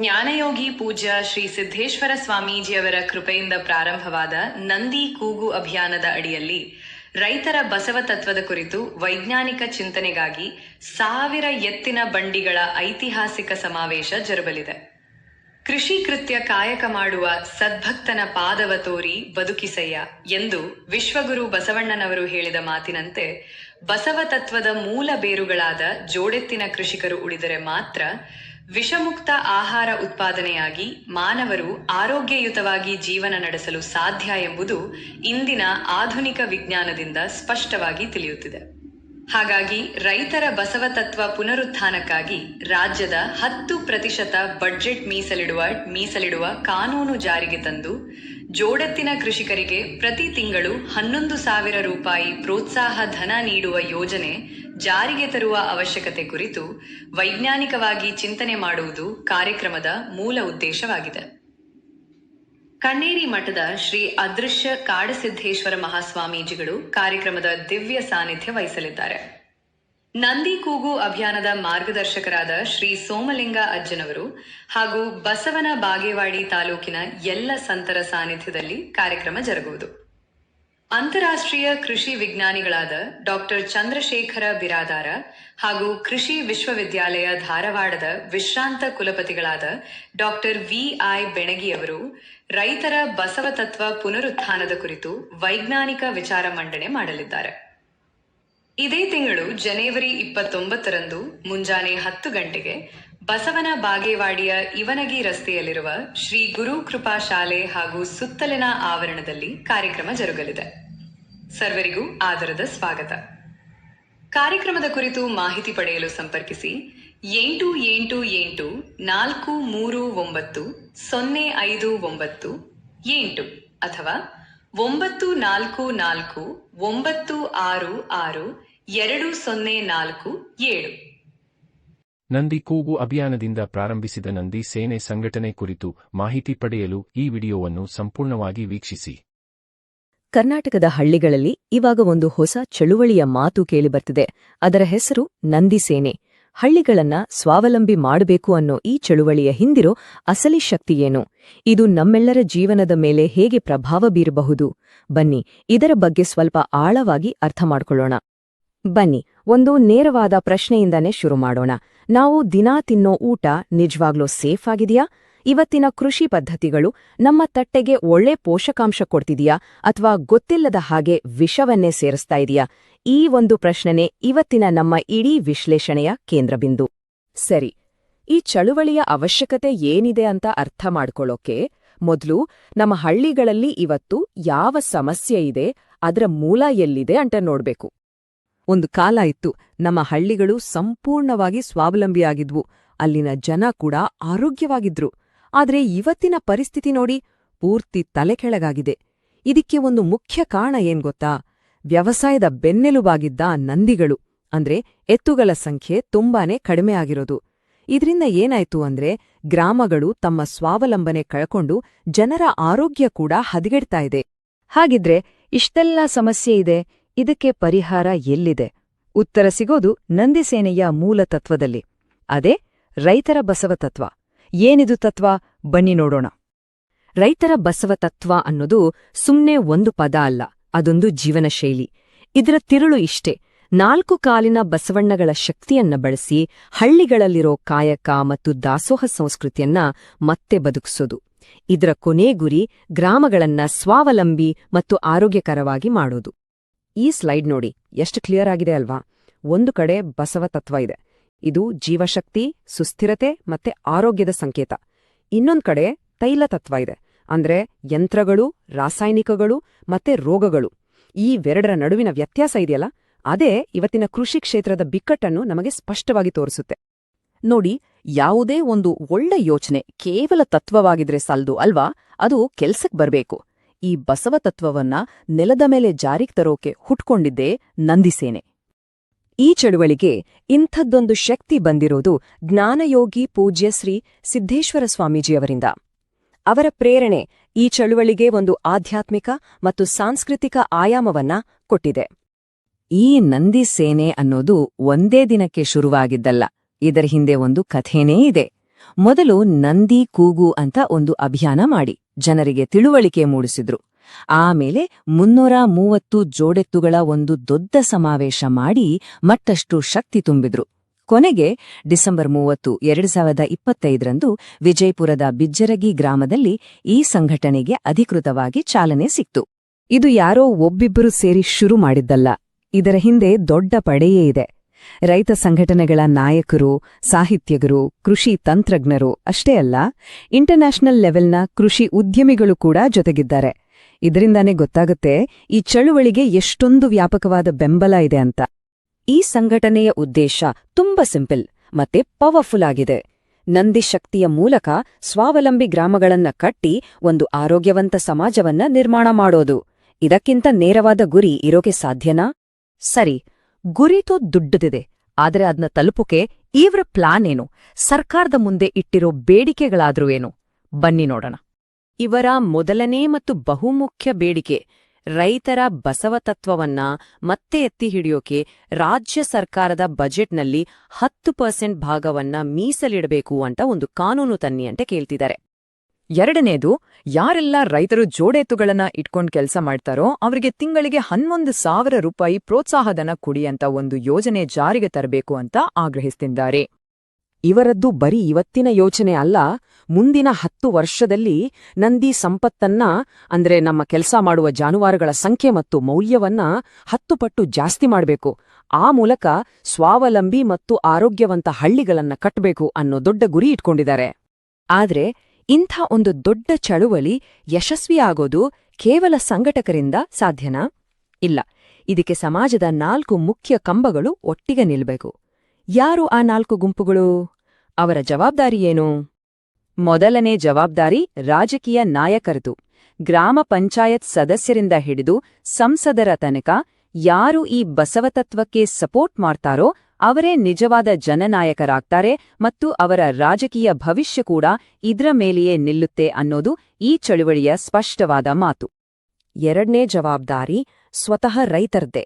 ಜ್ಞಾನಯೋಗಿ ಪೂಜ್ಯ ಶ್ರೀ ಸಿದ್ದೇಶ್ವರ ಸ್ವಾಮೀಜಿಯವರ ಕೃಪೆಯಿಂದ ಪ್ರಾರಂಭವಾದ ನಂದಿ ಕೂಗು ಅಭಿಯಾನದ ಅಡಿಯಲ್ಲಿ ರೈತರ ಬಸವ ತತ್ವದ ಕುರಿತು ವೈಜ್ಞಾನಿಕ ಚಿಂತನೆಗಾಗಿ ಸಾವಿರ ಎತ್ತಿನ ಬಂಡಿಗಳ ಐತಿಹಾಸಿಕ ಸಮಾವೇಶ ಜರುಗಲಿದೆ. ಕೃಷಿ ಕೃತ್ಯ ಕಾಯಕ ಮಾಡುವ ಸದ್ಭಕ್ತನ ಪಾದವ ತೋರಿ ಬದುಕಿಸಯ್ಯ ಎಂದು ವಿಶ್ವಗುರು ಬಸವಣ್ಣನವರು ಹೇಳಿದ ಮಾತಿನಂತೆ ಬಸವ ತತ್ವದ ಮೂಲ ಬೇರುಗಳಾದ ಜೋಡೆತ್ತಿನ ಕೃಷಿಕರು ಉಳಿದರೆ ಮಾತ್ರ ವಿಷಮುಕ್ತ ಆಹಾರ ಉತ್ಪಾದನೆಯಾಗಿ ಮಾನವರು ಆರೋಗ್ಯಯುತವಾಗಿ ಜೀವನ ನಡೆಸಲು ಸಾಧ್ಯ ಎಂಬುದು ಇಂದಿನ ಆಧುನಿಕ ವಿಜ್ಞಾನದಿಂದ ಸ್ಪಷ್ಟವಾಗಿ ತಿಳಿಯುತ್ತಿದೆ. ಹಾಗಾಗಿ ರೈತರ ಬಸವ ತತ್ವ ಪುನರುತ್ಥಾನಕ್ಕಾಗಿ ರಾಜ್ಯದ ಹತ್ತು ಪ್ರತಿಶತ ಬಡ್ಜೆಟ್ ಮೀಸಲಿಡುವ ಮೀಸಲಿಡುವ ಕಾನೂನು ಜಾರಿಗೆ ತಂದು ಜೋಡೆತ್ತಿನ ಕೃಷಿಕರಿಗೆ ಪ್ರತಿ ತಿಂಗಳು ಹನ್ನೊಂದು ಸಾವಿರ ರೂಪಾಯಿ ಪ್ರೋತ್ಸಾಹ ಧನ ನೀಡುವ ಯೋಜನೆ ಜಾರಿಗೆ ತರುವ ಅವಶ್ಯಕತೆ ಕುರಿತು ವೈಜ್ಞಾನಿಕವಾಗಿ ಚಿಂತನೆ ಮಾಡುವುದು ಕಾರ್ಯಕ್ರಮದ ಮೂಲ ಉದ್ದೇಶವಾಗಿದೆ. ಕಣ್ಣೇರಿ ಮಠದ ಶ್ರೀ ಅದೃಶ್ಯ ಕಾಡಸಿದ್ದೇಶ್ವರ ಮಹಾಸ್ವಾಮೀಜಿಗಳು ಕಾರ್ಯಕ್ರಮದ ದಿವ್ಯ ಸಾನ್ನಿಧ್ಯ ವಹಿಸಲಿದ್ದಾರೆ. ನಂದಿ ಕೂಗು ಅಭಿಯಾನದ ಮಾರ್ಗದರ್ಶಕರಾದ ಶ್ರೀ ಸೋಮಲಿಂಗ ಅಜ್ಜನವರು ಹಾಗೂ ಬಸವನ ಬಾಗೇವಾಡಿ ತಾಲೂಕಿನ ಎಲ್ಲ ಸಂತರ ಸಾನ್ನಿಧ್ಯದಲ್ಲಿ ಕಾರ್ಯಕ್ರಮ ಜರುಗುವುದು. ಅಂತಾರಾಷ್ಟ್ರೀಯ ಕೃಷಿ ವಿಜ್ಞಾನಿಗಳಾದ ಡಾಕ್ಟರ್ ಚಂದ್ರಶೇಖರ ಬಿರಾದಾರ ಹಾಗೂ ಕೃಷಿ ವಿಶ್ವವಿದ್ಯಾಲಯ ಧಾರವಾಡದ ವಿಶ್ರಾಂತ ಕುಲಪತಿಗಳಾದ ಡಾಕ್ಟರ್ ವಿ ಐ ಬೆಣಗಿಯವರು ರೈತರ ಬಸವ ತತ್ವ ಪುನರುತ್ಥಾನದ ಕುರಿತು ವೈಜ್ಞಾನಿಕ ವಿಚಾರ ಮಂಡನೆ ಮಾಡಲಿದ್ದಾರೆ. ಇದೇ ತಿಂಗಳು ಜನವರಿ ಇಪ್ಪತ್ತೊಂಬತ್ತರಂದು ಮುಂಜಾನೆ ಹತ್ತು ಗಂಟೆಗೆ ಬಸವನ ಬಾಗೇವಾಡಿಯ ಇವನಗಿ ರಸ್ತೆಯಲ್ಲಿರುವ ಶ್ರೀ ಗುರು ಕೃಪಾ ಶಾಲೆ ಹಾಗೂ ಸುತ್ತಲಿನ ಆವರಣದಲ್ಲಿ ಕಾರ್ಯಕ್ರಮ ಜರುಗಲಿದೆ. ಸರ್ವರಿಗೂ ಆದರದ ಸ್ವಾಗತ. ಕಾರ್ಯಕ್ರಮದ ಕುರಿತು ಮಾಹಿತಿ ಪಡೆಯಲು ಸಂಪರ್ಕಿಸಿ ಎಂಟು ಎಂಟು ಎಂಟು ನಾಲ್ಕು ಮೂರು ಒಂಬತ್ತು ಸೊನ್ನೆ ಐದು ಒಂಬತ್ತು ಎಂಟು ಅಥವಾ ಒಂಬತ್ತು ನಾಲ್ಕು ನಾಲ್ಕು ಒಂಬತ್ತು ಆರು ಆರು ಎರಡು ಸೊನ್ನೆ ನಾಲ್ಕು ಏಳು. ನಂದಿ ಕೂಗು ಅಭಿಯಾನದಿಂದ ಪ್ರಾರಂಭಿಸಿದ ನಂದಿ ಸೇನೆ ಸಂಘಟನೆ ಕುರಿತು ಮಾಹಿತಿ ಪಡೆಯಲು ಈ ವಿಡಿಯೋವನ್ನು ಸಂಪೂರ್ಣವಾಗಿ ವೀಕ್ಷಿಸಿ. ಕರ್ನಾಟಕದ ಹಳ್ಳಿಗಳಲ್ಲಿ ಇವಾಗ ಒಂದು ಹೊಸ ಚಳುವಳಿಯ ಮಾತು ಕೇಳಿಬರ್ತಿದೆ. ಅದರ ಹೆಸರು ನಂದಿ ಸೇನೆ. ಹಳ್ಳಿಗಳನ್ನ ಸ್ವಾವಲಂಬಿ ಮಾಡಬೇಕು ಅನ್ನೋ ಈ ಚಳುವಳಿಯ ಹಿಂದಿರೋ ಅಸಲಿ ಶಕ್ತಿಯೇನು ಇದು ನಮ್ಮೆಲ್ಲರ ಜೀವನದ ಮೇಲೆ ಹೇಗೆ ಪ್ರಭಾವ ಬೀರಬಹುದು? ಬನ್ನಿ, ಇದರ ಬಗ್ಗೆ ಸ್ವಲ್ಪ ಆಳವಾಗಿ ಅರ್ಥ ಮಾಡಿಕೊಳ್ಳೋಣ. ಬನ್ನಿ ಒಂದು ನೇರವಾದ ಪ್ರಶ್ನೆಯಿಂದನೇ ಶುರು ಮಾಡೋಣ. ನಾವು ದಿನಾ ತಿನ್ನೋ ಊಟ ನಿಜವಾಗ್ಲೂ ಸೇಫ್ ಆಗಿದೆಯಾ? ಇವತ್ತಿನ ಕೃಷಿ ಪದ್ಧತಿಗಳು ನಮ್ಮ ತಟ್ಟೆಗೆ ಒಳ್ಳೆ ಪೋಷಕಾಂಶ ಕೊಡ್ತಿದೆಯಾ? ಅಥವಾ ಗೊತ್ತಿಲ್ಲದ ಹಾಗೆ ವಿಷವನ್ನೇ ಸೇರಿಸ್ತಾ ಇದೆಯಾ? ಈ ಒಂದು ಪ್ರಶ್ನೆನೇ ಇವತ್ತಿನ ನಮ್ಮ ಇಡೀ ವಿಶ್ಲೇಷಣೆಯ ಕೇಂದ್ರಬಿಂದು. ಸರಿ, ಈ ಚಳುವಳಿಯ ಅವಶ್ಯಕತೆ ಏನಿದೆ ಅಂತ ಅರ್ಥ ಮಾಡ್ಕೊಳ್ಳೋಕೆ ಮೊದಲು ನಮ್ಮ ಹಳ್ಳಿಗಳಲ್ಲಿ ಇವತ್ತು ಯಾವ ಸಮಸ್ಯೆ ಇದೆ, ಅದರ ಮೂಲ ಎಲ್ಲಿದೆ ಅಂತ ನೋಡ್ಬೇಕು. ಒಂದು ಕಾಲ ಇತ್ತು. ನಮ್ಮ ಹಳ್ಳಿಗಳು ಸಂಪೂರ್ಣವಾಗಿ ಸ್ವಾವಲಂಬಿಯಾಗಿದ್ವು. ಅಲ್ಲಿನ ಜನ ಕೂಡ ಆರೋಗ್ಯವಾಗಿದ್ರು. ಆದ್ರೆ ಇವತ್ತಿನ ಪರಿಸ್ಥಿತಿ ನೋಡಿ ಪೂರ್ತಿ ತಲೆಕೆಳಗಾಗಿದೆ ಇದಕ್ಕೆ ಒಂದು ಮುಖ್ಯ ಕಾರಣ ಏನ್ ಗೊತ್ತಾ? ವ್ಯವಸಾಯದ ಬೆನ್ನೆಲುಬಾಗಿದ್ದ ನಂದಿಗಳು. ಅಂದ್ರೆ ಎತ್ತುಗಳ ಸಂಖ್ಯೆ ತುಂಬಾನೇ ಕಡಿಮೆ ಆಗಿರೋದು. ಇದರಿಂದ ಏನಾಯ್ತು ಅಂದ್ರೆ ಗ್ರಾಮಗಳು ತಮ್ಮ ಸ್ವಾವಲಂಬನೆ ಕಳ್ಕೊಂಡು ಜನರ ಆರೋಗ್ಯ ಕೂಡ ಹದಗೆಡ್ತಾ ಇದೆ. ಹಾಗಿದ್ರೆ ಇಷ್ಟೆಲ್ಲ ಸಮಸ್ಯೆ ಇದೆ. ಇದಕ್ಕೆ ಪರಿಹಾರ ಎಲ್ಲಿದೆ? ಉತ್ತರ ಸಿಗೋದು ನಂದಿಸೇನೆಯ ಮೂಲ ತತ್ವದಲ್ಲಿ. ಅದೇ ರೈತರ ಬಸವ ತತ್ವ. ಏನಿದು ತತ್ವ? ಬನ್ನಿ ನೋಡೋಣ. ರೈತರ ಬಸವ ತತ್ವ ಅನ್ನೋದು ಸುಮ್ನೆ ಒಂದು ಪದ ಅಲ್ಲ, ಅದೊಂದು ಜೀವನ ಶೈಲಿ ಇದರ ತಿರುಳು ಇಷ್ಟೇ. ನಾಲ್ಕು ಕಾಲಿನ ಬಸವಣ್ಣಗಳ ಶಕ್ತಿಯನ್ನ ಬಳಸಿ ಹಳ್ಳಿಗಳಲ್ಲಿರೋ ಕಾಯಕ ಮತ್ತು ದಾಸೋಹ ಸಂಸ್ಕೃತಿಯನ್ನ ಮತ್ತೆ ಬದುಕಿಸೋದು. ಇದರ ಕೊನೆ ಗುರಿ ಗ್ರಾಮಗಳನ್ನ ಸ್ವಾವಲಂಬಿ ಮತ್ತು ಆರೋಗ್ಯಕರವಾಗಿ ಮಾಡೋದು. ಈ ಸ್ಲೈಡ್ ನೋಡಿ, ಎಷ್ಟು ಕ್ಲಿಯರ್ ಆಗಿದೆ ಅಲ್ವಾ? ಒಂದು ಕಡೆ ಬಸವ ತತ್ವ ಇದೆ. ಇದು ಜೀವಶಕ್ತಿ, ಸುಸ್ಥಿರತೆ ಮತ್ತೆ ಆರೋಗ್ಯದ ಸಂಕೇತ. ಇನ್ನೊಂದು ಕಡೆ ತೈಲ ತತ್ವ ಇದೆ. ಅಂದ್ರೆ ಯಂತ್ರಗಳು, ರಾಸಾಯನಿಕಗಳು ಮತ್ತೆ ರೋಗಗಳು. ಈ ವೆರಡರ ನಡುವಿನ ವ್ಯತ್ಯಾಸ ಇದೆಯಲ್ಲ? ಅದೇ ಇವತ್ತಿನ ಕೃಷಿ ಕ್ಷೇತ್ರದ ಬಿಕ್ಕಟ್ಟನ್ನು ನಮಗೆ ಸ್ಪಷ್ಟವಾಗಿ ತೋರಿಸುತ್ತೆ. ನೋಡಿ, ಯಾವುದೇ ಒಂದು ಒಳ್ಳೆ ಯೋಚನೆ ಕೇವಲ ತತ್ವವಾಗಿದ್ರೆ ಸಲ್ದು ಅಲ್ವಾ? ಅದು ಕೆಲ್ಸಕ್ ಬರ್ಬೇಕು. ಈ ಬಸವ ತತ್ವವನ್ನ ನೆಲದ ಮೇಲೆ ಜಾರಿಗೆ ತರೋಕೆ ಹುಟ್ಕೊಂಡಿದ್ದೇ ನಂದಿಸೇನೆ. ಈ ಚಳುವಳಿಗೆ ಇಂಥದ್ದೊಂದು ಶಕ್ತಿ ಬಂದಿರೋದು ಜ್ಞಾನಯೋಗಿ ಪೂಜ್ಯ ಶ್ರೀ ಸಿದ್ದೇಶ್ವರ ಸ್ವಾಮೀಜಿಯವರಿಂದ. ಅವರ ಪ್ರೇರಣೆ ಈ ಚಳುವಳಿಗೆ ಒಂದು ಆಧ್ಯಾತ್ಮಿಕ ಮತ್ತು ಸಾಂಸ್ಕೃತಿಕ ಆಯಾಮವನ್ನ ಕೊಟ್ಟಿದೆ. ಈ ನಂದಿ ಸೇನೆ ಅನ್ನೋದು ಒಂದೇ ದಿನಕ್ಕೆ ಶುರುವಾಗಿದ್ದಲ್ಲ. ಇದರ ಹಿಂದೆ ಒಂದು ಕಥೆನೇ ಇದೆ. ಮೊದಲು ನಂದಿ ಕೂಗು ಅಂತ ಒಂದು ಅಭಿಯಾನ ಮಾಡಿ. ಜನರಿಗೆ ತಿಳುವಳಿಕೆ ಮೂಡಿಸಿದ್ರು. ಆಮೇಲೆ ಮುನ್ನೂರ ಮೂವತ್ತು ಜೋಡೆತ್ತುಗಳ ಒಂದು ದೊಡ್ಡ ಸಮಾವೇಶ ಮಾಡಿ ಮತ್ತಷ್ಟು ಶಕ್ತಿ ತುಂಬಿದ್ರು. ಕೊನೆಗೆ ಡಿಸೆಂಬರ್ ಮೂವತ್ತು, ಎರಡು ಸಾವಿರದ ಇಪ್ಪತ್ತೈದರಂದು ವಿಜಯಪುರದ ಬಿಜ್ಜರಗಿ ಗ್ರಾಮದಲ್ಲಿ ಈ ಸಂಘಟನೆಗೆ ಅಧಿಕೃತವಾಗಿ ಚಾಲನೆ ಸಿಕ್ತು. ಇದು ಯಾರೋ ಒಬ್ಬಿಬ್ಬರು ಸೇರಿ ಶುರು ಮಾಡಿದ್ದಲ್ಲ. ಇದರ ಹಿಂದೆ ದೊಡ್ಡ ಪಡೆಯೇ ಇದೆ. ರೈತ ಸಂಘಟನೆಗಳ ನಾಯಕರು, ಸಾಹಿತ್ಯಗರು, ಕೃಷಿ ತಂತ್ರಜ್ಞರು ಅಷ್ಟೇ ಅಲ್ಲ, ಇಂಟರ್ನ್ಯಾಷನಲ್ ಲೆವೆಲ್ನ ಕೃಷಿ ಉದ್ಯಮಿಗಳು ಕೂಡ ಜೊತೆಗಿದ್ದಾರೆ. ಇದರಿಂದಾನೇ ಗೊತ್ತಾಗುತ್ತೆ ಈ ಚಳುವಳಿಗೆ ಎಷ್ಟೊಂದು ವ್ಯಾಪಕವಾದ ಬೆಂಬಲ ಇದೆ ಅಂತ. ಈ ಸಂಘಟನೆಯ ಉದ್ದೇಶ ತುಂಬಾ ಸಿಂಪಲ್, ಮತ್ತೆ ಪವರ್ಫುಲ್ ಆಗಿದೆ. ನಂದಿ ಶಕ್ತಿಯ ಮೂಲಕ ಸ್ವಾವಲಂಬಿ ಗ್ರಾಮಗಳನ್ನ ಕಟ್ಟಿ ಒಂದು ಆರೋಗ್ಯವಂತ ಸಮಾಜವನ್ನ ನಿರ್ಮಾಣ ಮಾಡೋದು. ಇದಕ್ಕಿಂತ ನೇರವಾದ ಗುರಿ ಇರೋಕೆ ಸಾಧ್ಯನಾ? ಸರಿ ಗುರಿತೂ ದುಡ್ಡದಿದೆ, ಆದರೆ ಅದನ್ನ ತಲುಪುಕೆ ಇವರ ಪ್ಲಾನ್ ಏನು? ಸರ್ಕಾರದ ಮುಂದೆ ಇಟ್ಟಿರೋ ಬೇಡಿಕೆಗಳಾದ್ರೂ ಏನು? ಬನ್ನಿ ನೋಡೋಣ. ಇವರ ಮೊದಲನೇ ಮತ್ತು ಬಹುಮುಖ್ಯ ಬೇಡಿಕೆ, ರೈತರ ಬಸವತತ್ವವನ್ನ ಮತ್ತೆ ಎತ್ತಿ ಹಿಡಿಯೋಕೆ ರಾಜ್ಯ ಸರ್ಕಾರದ ಬಜೆಟ್ನಲ್ಲಿ ಹತ್ತು ಪರ್ಸೆಂಟ್ ಭಾಗವನ್ನ ಮೀಸಲಿಡಬೇಕು ಅಂತ ಒಂದು ಕಾನೂನು ತನ್ನಿ ಅಂತ ಕೇಳ್ತಿದ್ದಾರೆ. ಎರಡನೇದು, ಯಾರೆಲ್ಲ ರೈತರು ಜೋಡೆತ್ತುಗಳನ್ನ ಇಟ್ಕೊಂಡ್ ಕೆಲಸ ಮಾಡ್ತಾರೋ ಅವರಿಗೆ ತಿಂಗಳಿಗೆ ಹನ್ನೊಂದು ಸಾವಿರ ರೂಪಾಯಿ ಪ್ರೋತ್ಸಾಹಧನ ಕೊಡಿ ಅಂತ ಒಂದು ಯೋಜನೆ ಜಾರಿಗೆ ತರಬೇಕು ಅಂತ ಆಗ್ರಹಿಸ್ತಿದ್ದಾರೆ. ಇವರದ್ದು ಬರೀ ಇವತ್ತಿನ ಯೋಚನೆ ಅಲ್ಲ, ಮುಂದಿನ ಹತ್ತು ವರ್ಷದಲ್ಲಿ ನಂದಿ ಸಂಪತ್ತನ್ನ, ಅಂದ್ರೆ ನಮ್ಮ ಕೆಲಸ ಮಾಡುವ ಜಾನುವಾರುಗಳ ಸಂಖ್ಯೆ ಮತ್ತು ಮೌಲ್ಯವನ್ನ ಹತ್ತು ಪಟ್ಟು ಜಾಸ್ತಿ ಮಾಡಬೇಕು. ಆ ಮೂಲಕ ಸ್ವಾವಲಂಬಿ ಮತ್ತು ಆರೋಗ್ಯವಂತ ಹಳ್ಳಿಗಳನ್ನ ಕಟ್ಟಬೇಕು ಅನ್ನೋ ದೊಡ್ಡ ಗುರಿ ಇಟ್ಕೊಂಡಿದ್ದಾರೆ. ಆದ್ರೆ ಇಂಥ ಒಂದು ದೊಡ್ಡ ಚಳುವಳಿ ಯಶಸ್ವಿಯಾಗೋದು ಕೇವಲ ಸಂಘಟಕರಿಂದ ಸಾಧ್ಯನಾ? ಇಲ್ಲ. ಇದಕ್ಕೆ ಸಮಾಜದ ನಾಲ್ಕು ಮುಖ್ಯ ಕಂಬಗಳು ಒಟ್ಟಿಗೆ ನಿಲ್ಬೇಕು. ಯಾರು ಆ ನಾಲ್ಕು ಗುಂಪುಗಳು? ಅವರ ಜವಾಬ್ದಾರಿ ಏನು? ಮೊದಲನೇ ಜವಾಬ್ದಾರಿ ರಾಜಕೀಯ ನಾಯಕರದು. ಗ್ರಾಮ ಪಂಚಾಯತ್ ಸದಸ್ಯರಿಂದ ಹಿಡಿದು ಸಂಸದರ ತನಕ ಯಾರು ಈ ಬಸವತತ್ವಕ್ಕೆ ಸಪೋರ್ಟ್ ಮಾಡ್ತಾರೋ ಅವರೇ ನಿಜವಾದ ಜನನಾಯಕರಾಗ್ತಾರೆ ಮತ್ತು ಅವರ ರಾಜಕೀಯ ಭವಿಷ್ಯ ಕೂಡ ಇದ್ರ ಮೇಲೆಯೇ ನಿಲ್ಲುತ್ತೆ ಅನ್ನೋದು ಈ ಚಳುವಳಿಯ ಸ್ಪಷ್ಟವಾದ ಮಾತು. ಎರಡನೇ ಜವಾಬ್ದಾರಿ ಸ್ವತಃ ರೈತರದ್ದೇ.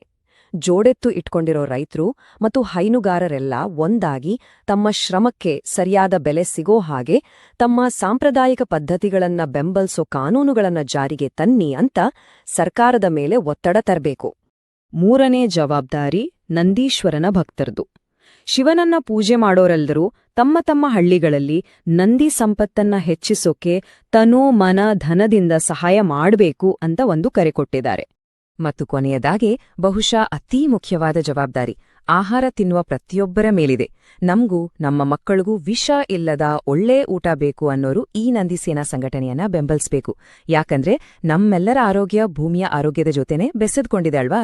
ಜೋಡೆತ್ತು ಇಟ್ಕೊಂಡಿರೋ ರೈತರು ಮತ್ತು ಹೈನುಗಾರರೆಲ್ಲ ಒಂದಾಗಿ ತಮ್ಮ ಶ್ರಮಕ್ಕೆ ಸರಿಯಾದ ಬೆಲೆ ಸಿಗೋ ಹಾಗೆ ತಮ್ಮ ಸಾಂಪ್ರದಾಯಿಕ ಪದ್ಧತಿಗಳನ್ನ ಬೆಂಬಲಿಸೋ ಕಾನೂನುಗಳನ್ನ ಜಾರಿಗೆ ತನ್ನಿ ಅಂತ ಸರ್ಕಾರದ ಮೇಲೆ ಒತ್ತಡ ತರಬೇಕು. ಮೂರನೇ ಜವಾಬ್ದಾರಿ ನಂದೀಶ್ವರನ ಭಕ್ತರದು. ಶಿವನನ್ನ ಪೂಜೆ ಮಾಡೋರೆಲ್ಲರೂ ತಮ್ಮ ತಮ್ಮ ಹಳ್ಳಿಗಳಲ್ಲಿ ನಂದಿ ಸಂಪತ್ತನ್ನ ಹೆಚ್ಚಿಸೋಕೆ ತನು ಮನ ಧನದಿಂದ ಸಹಾಯ ಮಾಡಬೇಕು ಅಂತ ಒಂದು ಕರೆ ಕೊಟ್ಟಿದ್ದಾರೆ. ಮತ್ತು ಕೊನೆಯದಾಗಿ ಬಹುಶಃ ಅತೀ ಮುಖ್ಯವಾದ ಜವಾಬ್ದಾರಿ, ಆಹಾರ ತಿನ್ನುವ ಪ್ರತಿಯೊಬ್ಬರ ಮೇಲಿದೆ. ನಮಗೂ ನಮ್ಮ ಮಕ್ಕಳಿಗೂ ವಿಷ ಇಲ್ಲದ ಒಳ್ಳೆ ಊಟ ಬೇಕು ಅನ್ನೋರು ಈ ನಂದಿ ಸೇನಾ ಸಂಘಟನೆಯನ್ನ ಬೆಂಬಲಿಸಬೇಕು. ಯಾಕಂದ್ರೆ ನಮ್ಮೆಲ್ಲರ ಆರೋಗ್ಯ ಭೂಮಿಯ ಆರೋಗ್ಯದ ಜೊತೆನೆ ಬೆಸೆದುಕೊಂಡಿದೆ ಅಲ್ವಾ?